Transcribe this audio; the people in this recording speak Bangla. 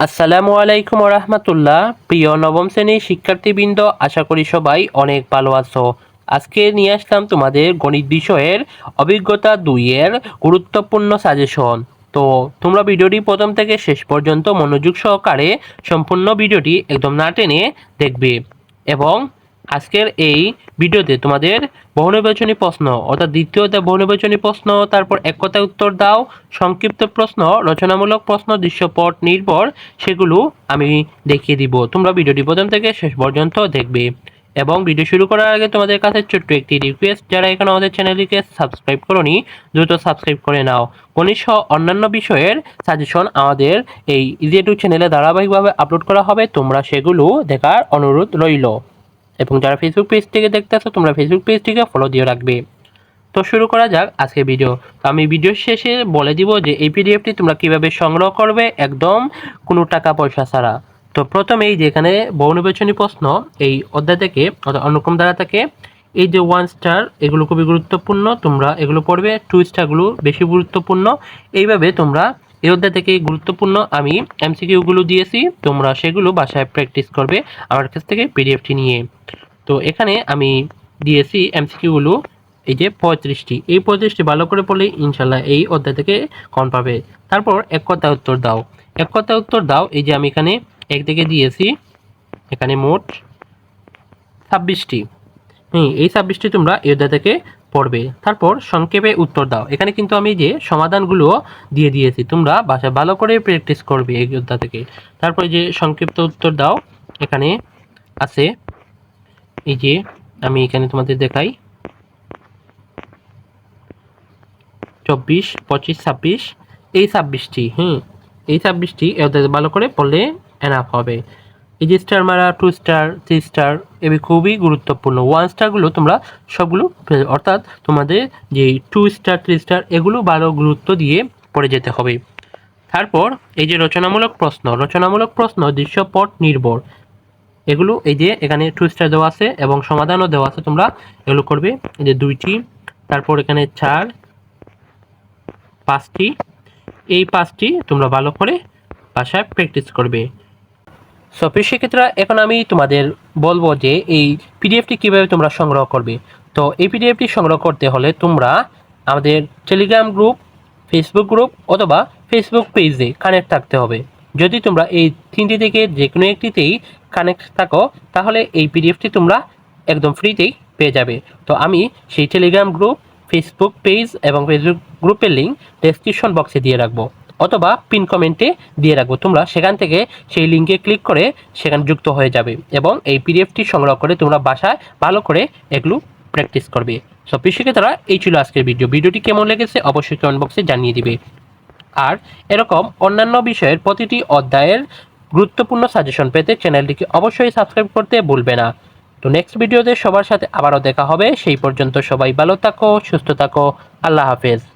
আসসালামু আলাইকুম রহমতুল্লাহ প্রিয় নবম শ্রেণির শিক্ষার্থীবৃন্দ, আশা করি সবাই অনেক ভালো আছো। আজকে নিয়ে আসলাম তোমাদের গণিত বিষয়ের অভিজ্ঞতা দুইয়ের গুরুত্বপূর্ণ সাজেশন তো তোমরা ভিডিওটি প্রথম থেকে শেষ পর্যন্ত মনোযোগ সহকারে সম্পূর্ণ ভিডিওটি একদম না টেনে দেখবে এবং আজকের এই ভিডিওতে তোমাদের বহুনির্বাচনী প্রশ্ন, অর্থাৎ দ্বিতীয়তে বহুনির্বাচনী প্রশ্ন, তারপর এক কথায় উত্তর দাও, সংক্ষিপ্ত প্রশ্ন, রচনামূলক প্রশ্ন, দৃশ্যপট, নির্ভর, সেগুলো আমি দেখিয়ে দিব। তোমরা ভিডিওটি প্রথম থেকে শেষ পর্যন্ত দেখবে। এবং ভিডিও শুরু করার আগে তোমাদের কাছে ছোট্ট একটি রিকোয়েস্ট যারা এখানে আমাদের চ্যানেলটিকে সাবস্ক্রাইব করনি, দ্রুত সাবস্ক্রাইব করে নাও। সহ অন্যান্য বিষয়ের সাজেশন আমাদের এই ইজি টু চ্যানেলে ধারাবাহিকভাবে আপলোড করা হবে, তোমরা সেগুলো দেখার অনুরোধ রইল। এবং যারা ফেসবুক পেজ থেকে দেখতেছো তোমরা ফেসবুক পেজটিকে ফলো দিয়ে রাখবে। তো শুরু করা যাক আজকে ভিডিও তো আমি ভিডিও শেষে বলে দিব যে এই পিডিএফটি তোমরা কীভাবে সংগ্রহ করবে একদম কোনো টাকা পয়সা ছাড়া। তো প্রথমেই যেখানে বহুনির্বাচনী প্রশ্ন, এই অধ্যায় থেকে অর্থাৎ অনুক্রম দ্বারা থেকে, এই যে ওয়ান স্টার এগুলো খুবই গুরুত্বপূর্ণ, তোমরা এগুলো পড়বে টু স্টারগুলো বেশি গুরুত্বপূর্ণ। এইভাবে তোমরা এই অধ্যায় থেকে গুরুত্বপূর্ণ আমি এমসিকিউগুলো দিয়েছি, তোমরা সেগুলো বাসায় প্র্যাকটিস করবে আমার কাছ থেকে পিডিএফটি নিয়ে। তো এখানে আমি দিয়েছি এমসিকিউগুলো, এই যে পঁয়ত্রিশটি। এই পঁয়ত্রিশটি ভালো করে পড়লে ইনশাল্লাহ এই অধ্যায় থেকে কম পাবে। তারপর এক কথা উত্তর দাও। এক কথা উত্তর দাও, এই যে আমি এখানে এক দিকে দিয়েছি, এখানে মোট ছাব্বিশটি। হুম, এই ছাব্বিশটি তোমরা এই অধ্যায় থেকে পড়বে। তারপর সংক্ষেপে উত্তর দাও। এখানে কিন্তু আমি যে সমাধানগুলো দিয়ে দিয়েছি, তোমরা বাসায় ভালো করে প্র্যাকটিস করবে এই অধ্যায় থেকে। তারপরে যে সংক্ষিপ্ত উত্তর দাও। এখানে আছে, এই যে আমি এখানে তোমাদের দেখাই। চব্বিশ, পঁচিশ, ছাব্বিশ, এই ছাব্বিশটি, হুম, এই ছাব্বিশটি ভালো করে পড়লে এনাফ হবে। এই যে স্টার মারা টু স্টার থ্রি স্টার এগুলি খুবই গুরুত্বপূর্ণ। ওয়ান স্টারগুলো তোমরা সবগুলো অর্থাৎ তোমাদের যে টু স্টার থ্রি স্টার এগুলো ভালো গুরুত্ব দিয়ে পড়ে যেতে হবে। তারপর এই যে রচনামূলক প্রশ্ন রচনামূলক প্রশ্ন, দৃশ্যপট নির্ভর। এগুলো এই যে এখানে টু স্টার দেওয়া আছে এবং সমাধানও দেওয়া আছে তোমরা, এগুলো করবে। এই যে দুইটি, তারপর এখানে চার, পাঁচটি। এই পাঁচটি তোমরা ভালো করে বাসায় প্র্যাকটিস করবে। সো প্রিয় এখন আমি তোমাদের বলব যে এই পিডিএফটি কীভাবে তোমরা সংগ্রহ করবে। তো এই পিডিএফটি সংগ্রহ করতে হলে তোমরা আমাদের টেলিগ্রাম গ্রুপ ফেসবুক গ্রুপ অথবা ফেসবুক পেজে কানেক্ট থাকতে হবে। যদি তোমরা এই তিনটি থেকে যে কোনো একটিতেই কানেক্ট থাকো, তাহলে এই পিডিএফটি তোমরা একদম ফ্রিতেই পেয়ে যাবে। তো আমি সেই টেলিগ্রাম গ্রুপ ফেসবুক পেজ এবং ফেসবুক গ্রুপের লিঙ্ক ডেসক্রিপশন বক্সে দিয়ে রাখব। অথবা পিন কমেন্টে দিয়ে রাখব। তোমরা সেখান থেকে সেই লিঙ্কে ক্লিক করে সেখানে যুক্ত হয়ে যাবে এবং এই পিডিএফটি সংগ্রহ করে তোমরা বাসায় ভালো করে এগুলো প্র্যাকটিস করবে। সব তারা এই ছিল আজকের ভিডিও ভিডিওটি কেমন লেগেছে অবশ্যই কমেন্ট বক্সে জানিয়ে দিবে। আর এরকম অন্যান্য বিষয়ের প্রতিটি অধ্যায়ের গুরুত্বপূর্ণ সাজেশন পেতে চ্যানেলটিকে অবশ্যই সাবস্ক্রাইব করতে ভুলবে না। তো নেক্সট ভিডিওতে সবার সাথে আবারও দেখা হবে। সেই পর্যন্ত সবাই ভালো থাকো, সুস্থ থাকো। আল্লাহ হাফেজ।